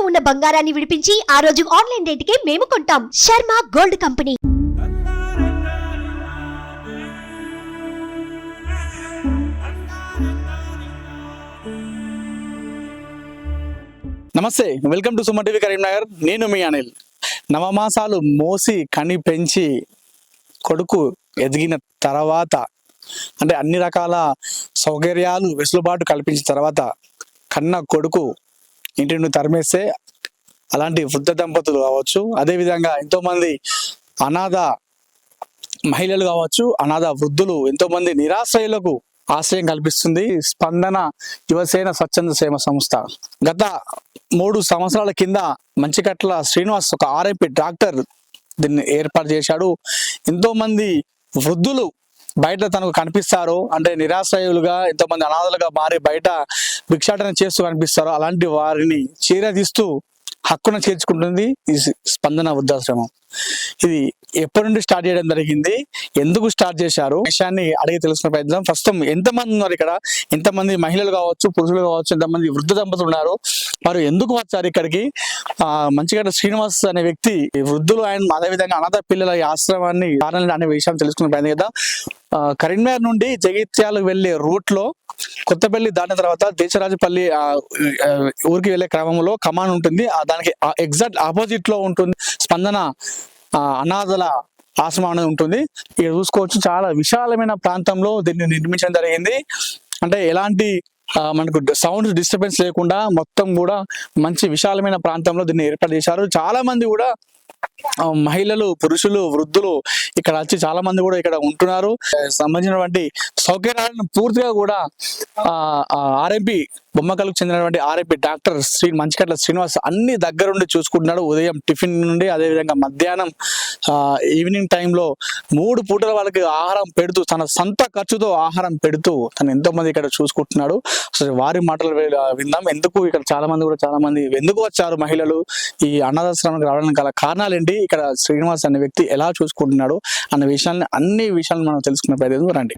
ఇంట్లో ఉన్న బంగారాన్ని విడిపించి ఆ రోజు ఆన్లైన్ రేటుకే మేము కొంటాం. Sharma gold company. నమస్తే welcome to Suman TV Karimnagar. నేను మీ అనిల్. నవమాసాలు మోసి కని పెంచి కొడుకు ఎదిగిన తర్వాత అంటే అన్ని రకాల సౌకర్యాలు వెసులుబాటు కల్పించిన తర్వాత కన్న కొడుకు ఇంటి నుండి తరిమేస్తే అలాంటి వృద్ధ దంపతులు కావచ్చు. అదేవిధంగా ఎంతోమంది అనాథ మహిళలు కావచ్చు అనాథ వృద్ధులు ఎంతోమంది నిరాశ్రయులకు ఆశ్రయం కల్పిస్తుంది. స్పందన యువసేన స్వచ్ఛంద సేవ సంస్థ. గత మూడు సంవత్సరాల కింద మంచికట్ల శ్రీనివాస్ ఒక ఆర్ఎంపి డాక్టర్ దీన్ని ఏర్పాటు చేశాడు. ఎంతోమంది వృద్ధులు బయట తనకు కనిపిస్తారు. అంటే నిరాశ్రయులుగా ఎంతో మంది అనాథలుగా మారి బయట భిక్షాటన చేస్తూ కనిపిస్తారు. అలాంటి వారిని చీరదీస్తూ హక్కును చేర్చుకుంటుంది ఈ స్పందన వృద్ధాశ్రమం. ఇది ఎప్పటి నుండి స్టార్ట్ చేయడం జరిగింది? ఎందుకు స్టార్ట్ చేశారు? విషయాన్ని అడిగి తెలుసుకునే ప్రయత్నం. ప్రస్తుతం ఎంతమంది ఉన్నారు ఇక్కడ? ఎంతమంది మహిళలు కావచ్చు పురుషులు కావచ్చు ఎంతమంది వృద్ధ దంపతులు ఉన్నారు? వారు ఎందుకు వచ్చారు ఇక్కడికి? ఆ మంచిగడ్డ శ్రీనివాస్ అనే వ్యక్తి వృద్ధులు ఆయన అదేవిధంగా అనాథ పిల్లల ఆశ్రమాన్ని కారణాలు అనే విషయం తెలుసుకునే ప్రయత్నం కదా కరీంనగర్ నుండి జగిత్యాలకు వెళ్ళే రూట్లో కొత్తపల్లి దాటిన తర్వాత దేశరాజపల్లి ఊరికి వెళ్ళే క్రమంలో కమాన్ ఉంటుంది. ఆ దానికి ఎగ్జాక్ట్ ఆపోజిట్లో ఉంటుంది స్పందన ఆ, అనాథల ఆశ్రమం అనేది ఉంటుంది. ఇక్కడ చూసుకోవచ్చు. చాలా విశాలమైన ప్రాంతంలో దీన్ని నిర్మించడం జరిగింది. అంటే ఎలాంటి మనకు సౌండ్ డిస్టర్బెన్స్ లేకుండా మొత్తం కూడా మంచి విశాలమైన ప్రాంతంలో దీన్ని ఏర్పాటు చేశారు. చాలా మంది కూడా మహిళలు పురుషులు వృద్ధులు ఇక్కడ వచ్చి చాలా మంది కూడా ఇక్కడ ఉంటున్నారు. సంబంధించినటువంటి సౌకర్యాలను పూర్తిగా కూడా ఆర్ఎంపి బొమ్మకలకు చెందినటువంటి ఆర్ఎపి డాక్టర్ శ్రీ మంచికట్ల శ్రీనివాస్ అన్ని దగ్గరుండి చూసుకుంటున్నాడు. ఉదయం టిఫిన్ నుండి అదేవిధంగా మధ్యాహ్నం ఈవినింగ్ టైంలో మూడు పూటల వాళ్ళకి ఆహారం పెడుతూ తన సొంత ఖర్చుతో ఆహారం పెడుతూ తను ఎంతో మంది ఇక్కడ చూసుకుంటున్నాడు. అసలు వారి మాటలు విందాం. ఎందుకు ఇక్కడ చాలా మంది కూడా చాలా మంది ఎందుకు వచ్చారు మహిళలు? ఈ అనాథాశ్రమానికి రావడానికి గల కారణాలు ఏంటి? ఇక్కడ శ్రీనివాస్ అనే వ్యక్తి ఎలా చూసుకుంటున్నాడు? అన్న విషయాన్ని అన్ని విషయాలు మనం తెలుసుకునే ప్రయత్నం రండి.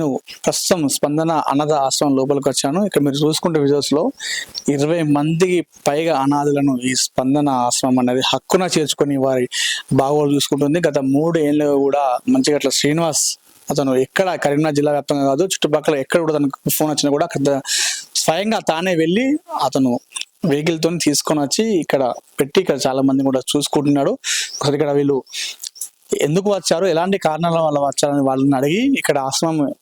నేను ప్రస్తుతం స్పందన అనాథ ఆశ్రమం లోపలికి వచ్చాను. ఇక్కడ మీరు చూసుకుంటే విజువల్స్లో ఇరవై మందికి పైగా అనాథలను ఈ స్పందన ఆశ్రమం అనేది హక్కున చేర్చుకొని వారి బాగోలు చూసుకుంటుంది. గత మూడు ఏళ్ళుగా కూడా మంచిగట్ల శ్రీనివాస్ అతను ఎక్కడ కరీంనగర్ జిల్లా వ్యాప్తంగా కాదు చుట్టుపక్కల ఎక్కడ కూడా తనకు ఫోన్ వచ్చినా కూడా అక్కడ స్వయంగా తానే వెళ్ళి అతను వెహికల్తో తీసుకొని వచ్చి ఇక్కడ పెట్టి ఇక్కడ చాలా మంది కూడా చూసుకుంటున్నాడు. ఒకసారి ఇక్కడ వీళ్ళు ఎందుకు వచ్చారు? ఎలాంటి కారణాల వల్ల వచ్చారని వాళ్ళని అడిగి ఇక్కడ ఆశ్రమం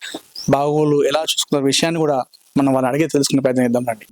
బాగోలు ఎలా చూసుకున్న విషయాన్ని కూడా మనం వాళ్ళని అడిగి తెలుసుకునే ప్రయత్నం చేద్దాం రండి.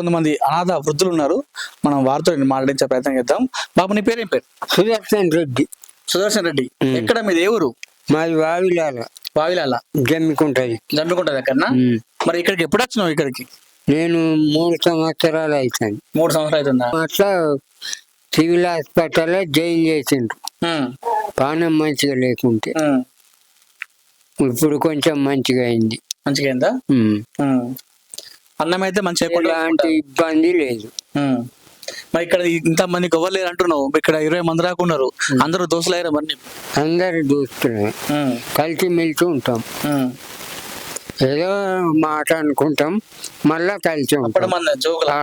కొంతమంది అనాథ వృద్ధులు ఉన్నారు. మనం వారితో మాట్లాడించే ప్రయత్నం చేద్దాం. బాబు నీ పేరేం పేరు? సుదర్శన్ రెడ్డి. సుదర్శన్ రెడ్డి. ఎక్కడ మీది ఏ ఊరు? మాది వావిలాల. వావిలాల. జమ్మికుంటది జమ్మికుంట దగ్గరనా? ఉమ్. మరి ఇక్కడికి ఎప్పుడు వచ్చినావు ఇక్కడికి? నేను మూడు సంవత్సరాలు అవుతాను మూడు సంవత్సరాలు అవుతుందా? అట్లా సివిల్ హాస్పిటల్లో జాయిన్ చేసిండ్రు. పానం మంచిగా లేకుంటే. ఇప్పుడు కొంచెం మంచిగా అయింది. మంచిగా అయిందా. అన్నం అయితే ఎక్కువ ఎలాంటి ఇబ్బంది లేదు. మరి ఇక్కడ ఇంత మందికి ఎవరు లేరు అంటున్నావు ఇక్కడ ఇరవై మంది దాకా ఉన్నారు. అందరూ దోస్తులు అయ్యారు మరి? అందరు చూస్తున్నాం కలిసి మెలిసి ఉంటాం. ఏదో మాట అనుకుంటాం. మళ్ళా కలిసి ఉంటాం. జోకులా.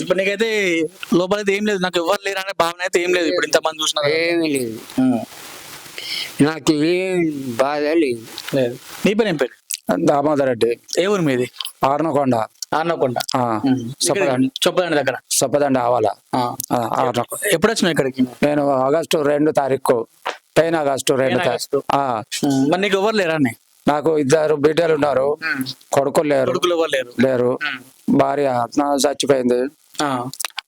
ఇప్పుడు నీకైతే లోపల అయితే ఏం లేదు. నాకు ఎవరు లేరు అనే భావన అయితే ఏం లేదు. ఇప్పుడు ఇంతమంది చూసినా. ఏమీ లేదు. నాకు ఏం బాధ లేదు. లేదు. నీ పేరు ఏం పేరు? దామోదర్ రెడ్డి. ఏ ఊరు మీది? ఆర్నకొండ. ఆర్నకొండ. చెప్పదండి దగ్గర. చొప్పదండి ఆవాల. ఎప్పుడు వచ్చినావు ఇక్కడికి? నేను ఆగస్టు రెండు తారీఖు పైన ఆగస్టు రెండు. తారీఖు. మరి నీకు ఎవరు లేరా నాకు ఇద్దరు బిడ్డలు ఉన్నారు. కొడుకులు లేరు. లేరు? భార్య చచ్చిపోయింది.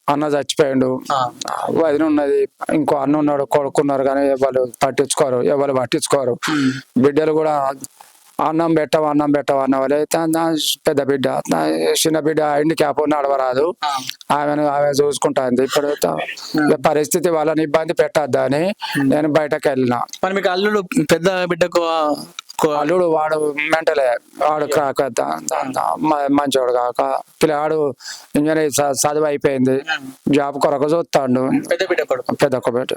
అన్న చచ్చిపోయిండు. వదిన ఉన్నది. ఇంకో అన్న ఉన్నాడు కొడుకున్నారు కానీ ఎవరు పట్టించుకోరు ఎవరు పట్టించుకోరు. బిడ్డలు కూడా అన్నం పెట్టవు అన్నం పెట్టవు అన్న వాళ్ళే పెద్ద బిడ్డ చిన్న బిడ్డ ఇంటి క్యాప్ నడవరాదు. ఆమెను ఆమె చూసుకుంటాంది. ఇప్పుడు ఇక పరిస్థితి వాళ్ళని ఇబ్బంది పెట్టద్దా అని నేను బయటకు వెళ్ళిన. మరి మీకు అల్లుడు పెద్ద బిడ్డకు అల్లుడు వాడు మెంటలే. వాడు కాక ద- ద- ద- మ- మంచోడు కాక. పిల్లవాడు ఇంజనీర్ చదువు అయిపోయింది. జాబ్ కొరకు చూస్తాడు. పెద్ద బిడ్డ పెద్ద ఒక బిడ్డ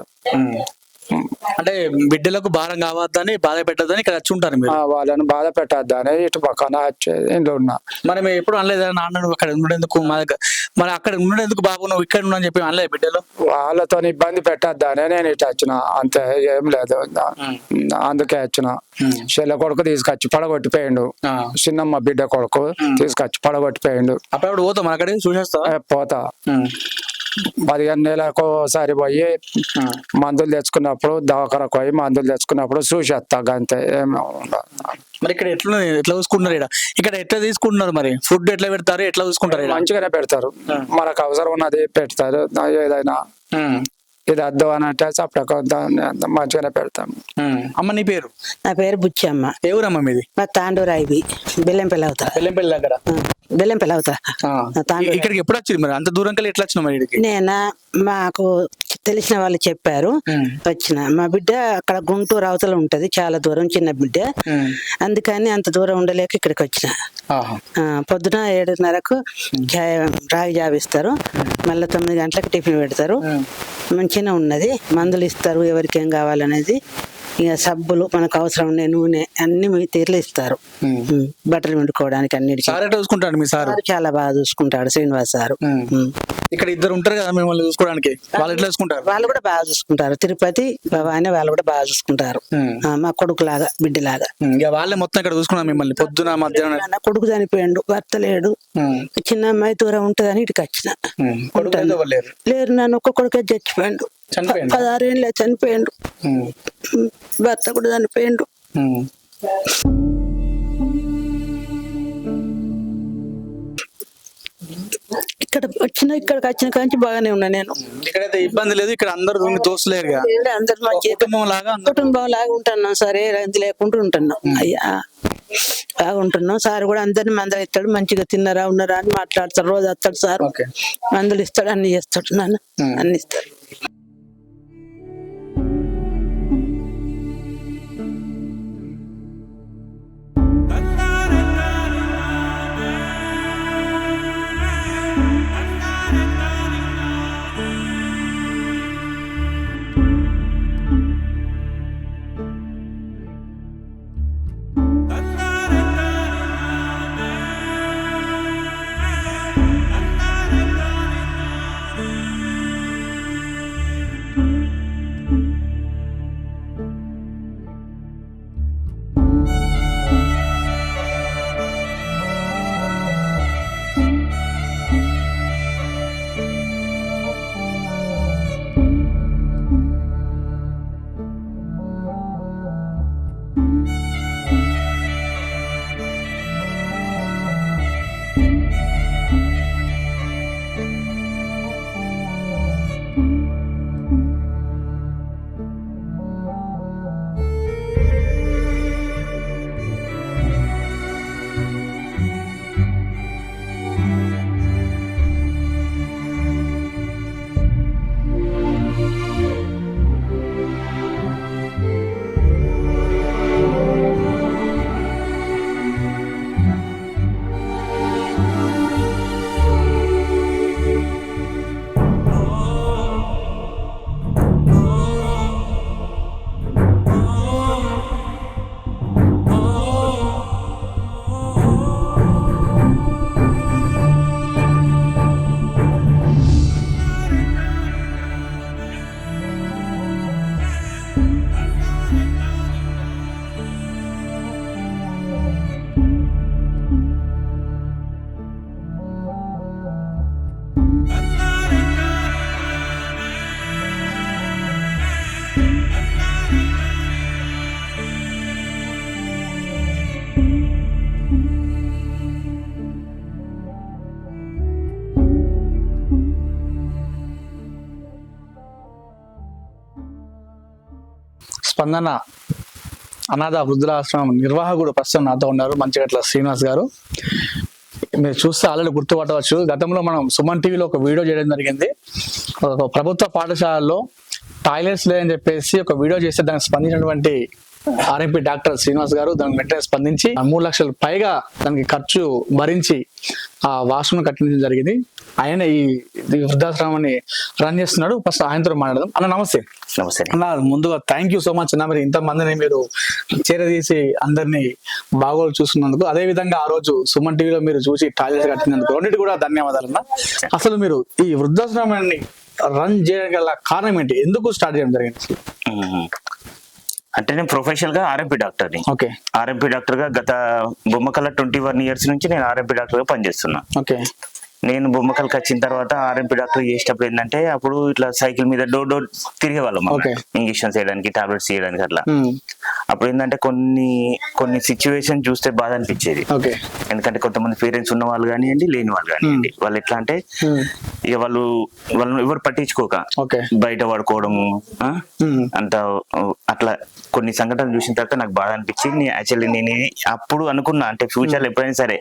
అంటే బిడ్డలకు భారం కావద్దని బాధ పెట్టద్దని ఇక్కడ వచ్చి ఉంటారు మీరు? వాళ్ళని బాధ పెట్టద్దా అని ఇటు పక్కన వచ్చేది ఇంట్లో ఉన్నా. మేము ఎప్పుడు అనలేదా? నాన్న నువ్వు అక్కడ ఉండేందుకు మా దగ్గర మరి అక్కడ ఉండేందుకు బాబు నువ్వు ఇక్కడ ఉన్నా అని చెప్పి అనలేదు బిడ్డలు? వాళ్ళతో ఇబ్బంది పెట్టద్దా అని నేను ఇటు వచ్చిన. అంతే ఏం లేదు. అందుకే వచ్చిన. చెల్లె కొడుకు తీసుకొచ్చి పడగొట్టిపోయిండు. చిన్నమ్మ బిడ్డ కొడుకు తీసుకొచ్చి పడగొట్టిపోయిండు. అప్పుడప్పుడు పోతాం మన అక్కడికి? చూసేస్తావా? ఏ, పోతా. పదిహేను నెలలకు ఒకసారి పోయి మందులు తెచ్చుకున్నప్పుడు దవాఖానకు పోయి మందులు తెచ్చుకున్నప్పుడు చూసేస్తా అంతే ఏమి. మరి ఇక్కడ ఎట్లా ఎట్లా చూసుకుంటున్నారు ఇక్కడ ఇక్కడ ఎట్లా తీసుకుంటున్నారు మరి? ఫుడ్ ఎట్లా పెడతారు ఎట్లా చూసుకుంటారు మంచిగానే పెడతారు. మనకు అవసరం ఉన్నది పెడతారు ఏదైనా. ఇది అద్దు అని అంటే చప్పక మంచిగానే పెడతాం. అమ్మ నీ పేరు? నా పేరు బుచ్చమ్మ ఏ ఊరమ్మ మీది? మా తాండూరు ఐబి బెల్లంపల్లి అవుతా. పెళ్ళంపల్లి దగ్గర? బెల్లంపల్లి అవుతా. తాండూరు ఇక్కడికి ఎప్పుడు వచ్చింది మరి? అంత దూరం కలిసి ఎట్లా వచ్చినావు మరి నేను మాకు తెలిసిన వాళ్ళు చెప్పారు. వచ్చిన. మా బిడ్డ అక్కడ గుంటూరు అవతల ఉంటది చాలా దూరం చిన్న బిడ్డ. అందుకని అంత దూరం ఉండలేక ఇక్కడికి వచ్చిన. పొద్దున ఏడున్నరకు జా- రాగి జాబిస్తారు. మళ్ళీ తొమ్మిది గంటలకు టిఫిన్ పెడతారు. మంచిగా ఉన్నది. మందులు ఇస్తారు ఎవరికి ఏం కావాలనేది. ఇక సబ్బులు మనకు అవసరం ఉండే నూనె అన్ని మీ తీర్లు ఇస్తారు. బట్టలు వండుకోవడానికి అన్నిటికీ. సార్ ఎట్లా చూసుకుంటాడు మీ సార్. సారు చాలా బాగా చూసుకుంటాడు శ్రీనివాస్ సారు. ఇక్కడ ఇద్దరు ఉంటారు కదా మిమ్మల్ని చూసుకోవడానికి? వాళ్ళు ఎట్లా చూసుకుంటారు? వాళ్ళు కూడా బాగా చూసుకుంటారు. తిరుపతి భవాని వాళ్ళు కూడా బాగా చూసుకుంటారు. ఆ, మా కొడుకు లాగా బిడ్డలాగా ఇక వాళ్ళే మొత్తం ఇక్కడ చూసుకున్నాం మిమ్మల్ని. పొద్దున మధ్యాహ్నం. నా కొడుకు చనిపోయాడు భర్త లేడు. చిన్న అమ్మాయి దూరం ఉంటదని ఇటుకి వచ్చిన. కొడుకు అయితే ఎవరు లేరు. లేరు నన్ను ఒక్క కొడుకే చచ్చిపోయాడు. చనిపోయిండా? పదహారేళ్ళే చనిపోయాడు. ఉమ్, భర్త కూడా చనిపోయాడు. ఉమ్. ఇక్కడ వచ్చిన ఇక్కడికి వచ్చిన కాంచి బాగానే ఉన్నా నేను. ఇక్కడైతే ఇబ్బంది లేదు ఇక్కడ అందరు మీ దోస్తులేరు. అందరు మంచి కుటుంబం లాగా కుటుంబం లాగా ఉంటున్నాం సరే రంది లేకుండా ఉంటున్నాం. అయ్యా బాగుంటున్నాం సార్ కూడా అందరిని మందులు ఇస్తాడు మంచిగా తిన్నారా ఉన్నారా అని మాట్లాడతారు రోజు వస్తాడు సార్. మందులు ఇస్తాడు అన్ని చేస్తాడు నాన్న. అన్ని ఇస్తాడు. స్పందన అనాథ వృద్ధులాశ్రమం నిర్వాహకుడు ప్రస్తుతం నాతో ఉన్నారు మంచిగట్ల శ్రీనివాస్ గారు. మీరు చూస్తే ఆల్రెడీ గుర్తుపట్టవచ్చు. గతంలో మనం సుమన్ టీవీలో ఒక వీడియో చేయడం జరిగింది. ఒక ప్రభుత్వ పాఠశాలలో టాయిలెట్స్ లేదని చెప్పేసి ఒక వీడియో చేస్తే దానికి స్పందించినటువంటి ఆర్ఎంపీ డాక్టర్ శ్రీనివాస్ గారు దానికి వెంటనే స్పందించి మూడు లక్షలు పైగా దానికి ఖర్చు భరించి ఆ వాష్రూమ్ కట్టించడం జరిగింది. ఆయన ఈ వృద్ధాశ్రమాన్ని రన్ చేస్తున్నాడు. ఫస్ట్ ఆయనతో మాట్లాడదాం. అన్న నమస్తే. నమస్తే. అన్న ముందుగా థ్యాంక్ యూ సో మచ్ అన్న. మీరు ఇంత మందిని మీరు చేరదీసి అందరినీ బాగోలు చూస్తున్నందుకు అదే విధంగా ఆ రోజు సుమన్ టీవీలో మీరు చూసి టాయిలెట్ కట్టినందుకు రెండింటి కూడా ధన్యవాదాలు అన్న. అసలు మీరు ఈ వృద్ధాశ్రమాన్ని రన్ చేయడం గల కారణం ఏంటి? ఎందుకు స్టార్ట్ చేయడం జరిగింది. అంటే నేను ప్రొఫెషనల్గా ఆర్ఎంపీ డాక్టర్ని. ఓకే. ఆర్ఎంపీ డాక్టర్గా గత బొమ్మకల ట్వంటీ వన్ ఇయర్స్ నుంచి నేను ఆర్ఎంపీ డాక్టర్గా పనిచేస్తున్నా. ఓకే. నేను బొమ్మకల్కి వచ్చిన తర్వాత ఆర్ఎంపీ డాక్టర్ చేసేటప్పుడు ఏంటంటే అప్పుడు ఇట్లా సైకిల్ మీద డోర్ డోర్ తిరిగే వాళ్ళం Okay. ఇంజక్షన్స్ చేయడానికి టాబ్లెట్స్ చేయడానికి అట్లా. అప్పుడు ఏంటంటే కొన్ని కొన్ని సిచ్యువేషన్ చూస్తే బాధ అనిపించేది. ఓకే. ఎందుకంటే కొంతమంది పేరెంట్స్ ఉన్న వాళ్ళు కానివ్వండి లేని వాళ్ళు కానివ్వండి. వాళ్ళు ఎట్లా అంటే ఇక వాళ్ళు వాళ్ళని ఎవరు పట్టించుకోక. బయట పడుకోవడము అంత అట్లా కొన్ని సంఘటనలు చూసిన తర్వాత నాకు బాధ అనిపించింది. యాక్చువల్లీ నేను అప్పుడు అనుకున్నా అంటే ఫ్యూచర్ ఎప్పుడైనా సరే.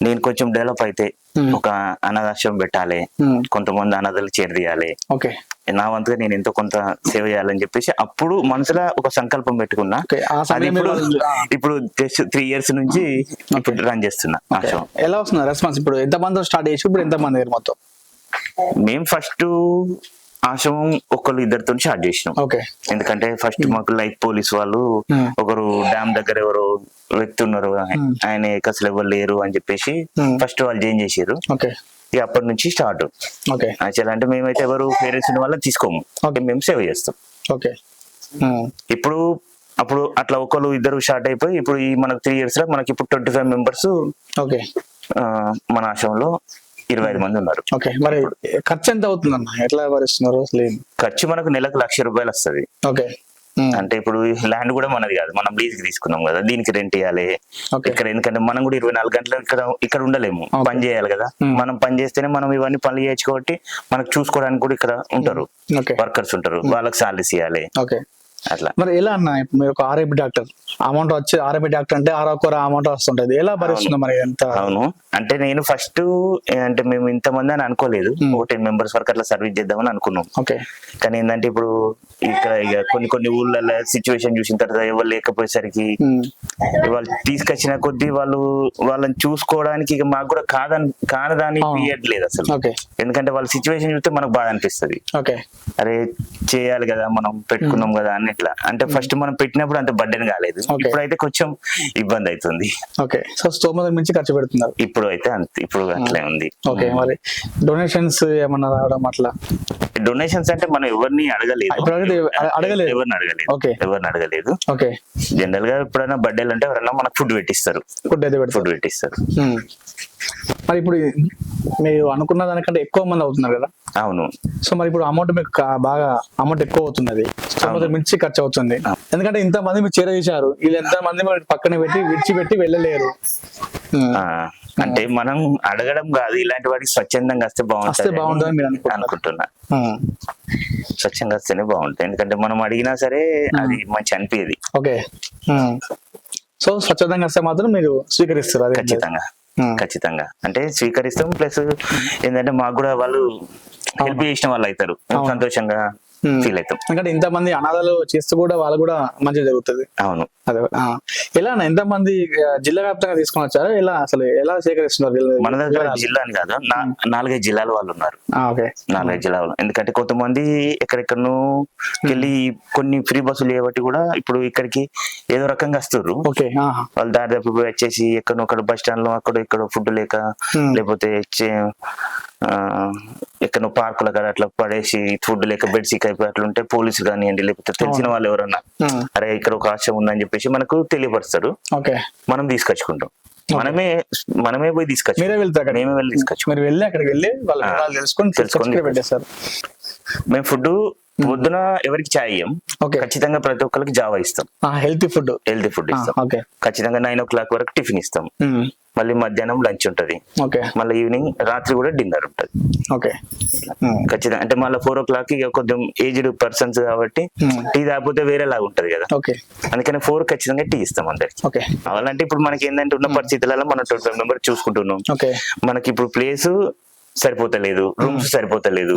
నేను కొంచెం డెవలప్ అయితే Hmm. ఒక అనాథాశ్రమం పెట్టాలి. ఉమ్, కొంతమంది అనాథలు చేరదీయాలి ఓకే నా వంతుగా నేను ఎంతో కొంత సేవ చేయాలని చెప్పేసి అప్పుడు మనసులో ఒక సంకల్పం పెట్టుకున్నా. ఇప్పుడు. ఇప్పుడు జస్ట్ త్రీ ఇయర్స్ నుంచి ఇప్పుడు రన్ చేస్తున్నా ఎలా వస్తుంది రెస్పాన్స్ ఇప్పుడు ఎంత మంది స్టార్ట్ చేసి ఇప్పుడు ఎంత మంది మొత్తం? మేము ఫస్ట్ ఆశ్రమం ఒకళ్ళు ఇద్దరితో స్టార్ట్ చేసినాం. ఓకే. ఎందుకంటే ఫస్ట్ మాకు లైక్ పోలీస్ వాళ్ళు. ఒకరు డ్యామ్ దగ్గర ఎవరు వ్యక్తి ఉన్నారు. ఆయన అసలు ఎవరు లేరు అని చెప్పేసి. ఫస్ట్ వాళ్ళు చేంజ్ చేసారు ఓకే. ఇక అప్పటి నుంచి స్టార్ట్. ఓకే. యాక్చువల్ అంటే మేమైతే ఎవరు పేరెంట్స్ ఉన్న వాళ్ళని తీసుకోము. మేము సేవ చేస్తాం. ఇప్పుడు అప్పుడు అట్లా ఒకరు ఇద్దరు స్టార్ట్ అయిపోయి ఇప్పుడు ఈ మనకు త్రీ ఇయర్స్లో మనకి ఇప్పుడు ట్వంటీ ఫైవ్ మెంబర్స్ ఓకే మన ఆశ్రమంలో ఇరవై ఐదు మంది ఉన్నారు. ఓకే మరి ఖర్చు ఎంత అవుతుందన్న? ఎట్లా భరిస్తున్నారు? ఖర్చు మనకు నెలకు లక్ష రూపాయలు వస్తది. ఓకే అంటే ఇప్పుడు ల్యాండ్ కూడా మనది కాదు. మనం లీజ్కి తీసుకున్నాం కదా దీనికి రెంట్ ఇవ్వాలి ఓకే. ఇక్కడ ఎందుకంటే మనం కూడా ఇరవై నాలుగు గంటలు ఇక్కడ ఇక్కడ ఉండలేము. పని చేయాలి కదా. మనం పని చేస్తేనే మనం ఇవన్నీ పనులు చేయొచ్చు కాబట్టి మనకు చూసుకోవడానికి కూడా ఇక్కడ ఉంటారు. ఓకే. వర్కర్స్ ఉంటారు. వాళ్ళకి సాలరీస్ ఇవ్వాలి ఓకే. అట్లా. మరి ఎలా అన్న? ఇప్పుడు మీరు ఒక ఆర్ఐపి డాక్టర్ అమౌంట్ వచ్చి ఆర్ఐపి డాక్టర్ అంటే ఆరొకర అమౌంట్ వస్తుంటది. ఎలా భరిస్తుంది మరి ఎంత అవును. అంటే నేను ఫస్ట్ అంటే మేము ఇంతమంది అని అనుకోలేదు. ఒక టెన్ మెంబర్స్ వరకు అట్లా సర్వీస్ చేద్దామని అనుకున్నాం. ఓకే. కానీ ఏంటంటే ఇప్పుడు ఇక్కడ ఇక కొన్ని కొన్ని ఊళ్ళల్లో సిచ్యువేషన్ చూసిన తర్వాత ఎవరు లేకపోయేసరికి వాళ్ళు తీసుకొచ్చిన కొద్దీ వాళ్ళు వాళ్ళని చూసుకోవడానికి ఇక మాకు కూడా కాదని కానదాని. తీయట్లేదు అసలు. ఎందుకంటే వాళ్ళ సిచ్యువేషన్ చూస్తే మనకు బాధ అనిపిస్తుంది. ఓకే. అరే చేయాలి కదా మనం పెట్టుకున్నాం కదా అని ఇట్లా అంటే ఫస్ట్ మనం పెట్టినప్పుడు అంత బడ్డెన్ కాలేదు. ఇప్పుడైతే కొంచెం ఇబ్బంది అవుతుంది ఓకే సో స్తోమత మించి ఖర్చు పెడుతున్నారు. ఇప్పుడు అయితే అంత ఇప్పుడు అట్లే ఉంది. ఓకే మరి డొనేషన్స్ ఏమన్నా రావడం అట్లా? డొనేషన్స్ అంటే మనం ఎవరిని అడగలేదు. ఎవరిని అడగలేదు. ఎవరిని అడగలేదు. ఓకే. జనరల్గా ఎప్పుడైనా బర్త్డేలు అంటే ఎవరైనా మనకు ఫుడ్ పెట్టిస్తారు. ఫుడ్ అయితే ఫుడ్ పెట్టిస్తారు. మరి ఇప్పుడు మీరు అనుకున్న దానికంటే ఎక్కువ మంది అవుతున్నారు కదా? అవును. సో మరి ఇప్పుడు అమౌంట్ మీకు బాగా అమౌంట్ ఎక్కువ అవుతున్నది. మించి ఖర్చు అవుతుంది. ఎందుకంటే ఇంత మంది మీరు చేరదీశారు వీళ్ళు ఎంత మంది మీరు పక్కన పెట్టి విడిచిపెట్టి వెళ్ళలేరు. అంటే మనం అడగడం కాదు ఇలాంటి వాటికి స్వచ్ఛందంగా వస్తే బాగుంటుంది. అనుకుంటున్నా. స్వచ్ఛంగా వస్తేనే బాగుంటుంది ఎందుకంటే మనం అడిగినా సరే అది మంచి అనిపించేది ఓకే. సో స్వచ్ఛందంగా వస్తే మాత్రం మీరు స్వీకరిస్తారు అది ఖచ్చితంగా. ఖచ్చితంగా అంటే స్వీకరిస్తాం ప్లస్ ఏంటంటే మాకు కూడా వాళ్ళు హెల్ప్ చేసిన వాళ్ళు అవుతారు. సంతోషంగా. ఫీల్ అవుతాం ఎందుకంటే ఇంత మంది అనాథాలు చేస్తూ కూడా వాళ్ళు కూడా మంచి జరుగుతుంది అవును అదే. ఎలా? ఎంత మంది జిల్లా వ్యాప్తంగా తీసుకొని వచ్చారా ఎలా అసలు ఎలా సేకరిస్తున్నారు? మన దగ్గర? జిల్లా అని కాదు నా- నాలుగైదు జిల్లాల వాళ్ళు ఉన్నారు నాలుగైదు జిల్లాల. ఎందుకంటే కొంతమంది ఎక్కడెక్కడనో వెళ్ళి కొన్ని ఫ్రీ బస్సులు చేయబట్టి కూడా ఇప్పుడు ఇక్కడికి ఏదో రకంగా ఆహా. వాళ్ళు దారి తప్పి పోయి వచ్చేసి ఎక్కడో అక్కడ బస్ స్టాండ్లో అక్కడ ఇక్కడ ఫుడ్ లేక Hmm. లేకపోతే ఎక్కడో పార్కుల కాడ అట్లా పడేసి ఫుడ్ లేక బెడ్ సిక్ అయిపోయి అట్లా ఉంటే పోలీసులు కానివ్వండి లేకపోతే తెలిసిన వాళ్ళు ఎవరన్నా. అరే ఇక్కడ ఒక ఆశయం ఉందని చెప్పేసి మనకు తెలియపరుస్తారు. ఓకే. మనం తీసుకొచ్చుకుంటాం. మనమే మనమే పోయి తీసుకొచ్చుకుంటాం. మీరే వెళ్తారు మేమే వెళ్ళి మీరు వెళ్ళి అక్కడికి వెళ్ళి వాళ్ళ ఆ. వివరాలు తెలుసుకొని తెలుసుకొని తీసుకొచ్చి పెట్టేస్తారు. మేము ఫుడ్ పొద్దున ఎవరికి చాయ్ ఇయ్యం? ఓకే ఖచ్చితంగా ప్రతి ఒక్కరికి జావా ఇస్తాం. హెల్తీ ఫుడ్ హెల్తీ ఫుడ్ ఇస్తాం. ఓకే ఖచ్చితంగా నైన్ ఓ క్లాక్ వరకు టిఫిన్ ఇస్తాం. మళ్ళీ మధ్యాహ్నం లంచ్ ఉంటది. ఓకే మళ్ళీ ఈవినింగ్ రాత్రి కూడా డిన్నర్ ఉంటది. ఓకే ఖచ్చితంగా అంటే మళ్ళీ ఫోర్ ఓ క్లాక్ కొంచెం ఏజ్డ్ పర్సన్స్ కాబట్టి Hmm. టీ తాగిపోతే వేరేలాగా ఉంటది కదా. ఓకే అందుకని ఫోర్ ఖచ్చితంగా టీ ఇస్తాం అందరికి. అలాంటి ఇప్పుడు మనకి ఏంటంటే ఉన్న పరిస్థితులలో మనం ట్వంటీ మెంబర్ చూసుకుంటున్నాం. ఓకే మనకి ఇప్పుడు ప్లేస్ సరిపోతలేదు రూమ్స్ సరిపోతలేదు.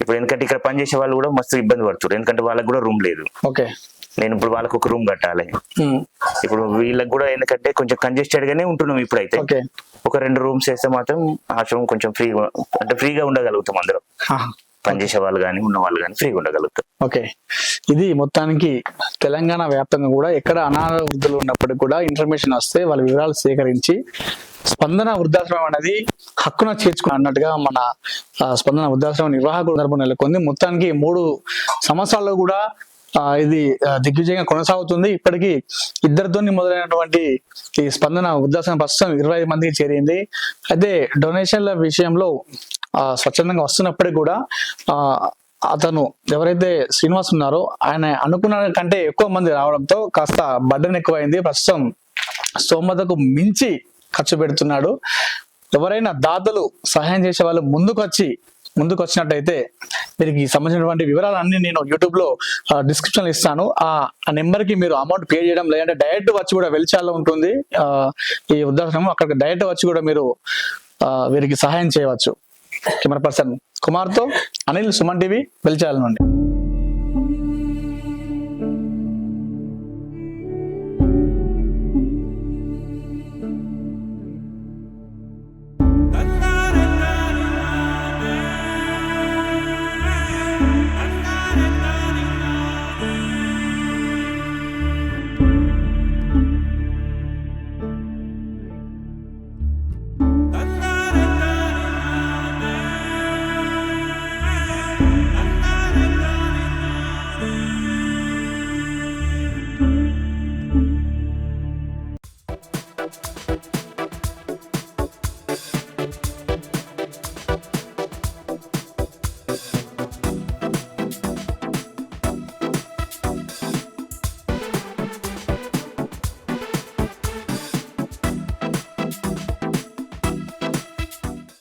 ఇప్పుడు ఎందుకంటే ఇక్కడ పనిచేసే వాళ్ళు కూడా మస్తు ఇబ్బంది పడుతున్నారు ఎందుకంటే వాళ్ళకి కూడా రూమ్ లేదు. ఓకే. నేను ఇప్పుడు వాళ్ళకి ఒక రూమ్ కట్టాలి. ఇప్పుడు వీళ్ళకి కూడా ఎందుకంటే కొంచెం కంజెస్టెడ్ గానే ఉంటున్నాం ఇప్పుడైతే. ఒక రెండు రూమ్స్ వేస్తే మాత్రం ఆశ్రమం కొంచెం ఫ్రీగా అంటే ఫ్రీగా ఉండగలుగుతాం అందరం. పనిచేసే వాళ్ళు కానీ ఉన్న వాళ్ళు కానీ ఫ్రీగా ఉండగలుగుతారు. ఓకే. ఇది మొత్తానికి తెలంగాణ వ్యాప్తంగా కూడా ఎక్కడ అనాథ వృద్ధులు ఉన్నప్పటికీ కూడా ఇన్ఫర్మేషన్ వస్తే వాళ్ళ వివరాలు సేకరించి స్పందన వృద్ధాశ్రమం అనేది హక్కున చేర్చుకుని అన్నట్టుగా మన స్పందన వృద్ధాశ్రమం నిర్వాహకుల తరపు నెలకొంది. మొత్తానికి మూడు సంవత్సరాల్లో కూడా ఇది దిగ్విజయంగా కొనసాగుతుంది. ఇప్పటికీ ఇద్దరితో మొదలైనటువంటి ఈ స్పందన వృద్ధాశ్రమం ప్రస్తుతం ఇరవై ఐదు మందికి చేరింది. అయితే డొనేషన్ల విషయంలో స్వచ్ఛందంగా వస్తున్నప్పటికీ కూడా ఆ, అతను ఎవరైతే శ్రీనివాస్ ఉన్నారో ఆయన అనుకున్న కంటే ఎక్కువ మంది రావడంతో కాస్త బడ్డన్ ఎక్కువైంది. ప్రస్తుతం స్తోమతకు మించి ఖర్చు పెడుతున్నాడు. ఎవరైనా దాతలు సహాయం చేసే వాళ్ళు ముందుకు వచ్చి ముందుకు వచ్చినట్టయితే దీనికి సంబంధించినటువంటి వివరాలన్నీ నేను యూట్యూబ్లో డిస్క్రిప్షన్ ఇస్తాను. ఆ నెంబర్కి మీరు అమౌంట్ పే చేయడం లేదంటే డైరెక్ట్ వచ్చి కూడా వెలిచాల్లో ఉంటుంది. ఈ ఉదాహరణ అక్కడికి డైరెక్ట్ వచ్చి కూడా మీరు వీరికి సహాయం చేయవచ్చు. కెమెరా పర్సన్ కుమార్తో అనిల్ సుమన్ టీవీ వెలిచాల నుండి.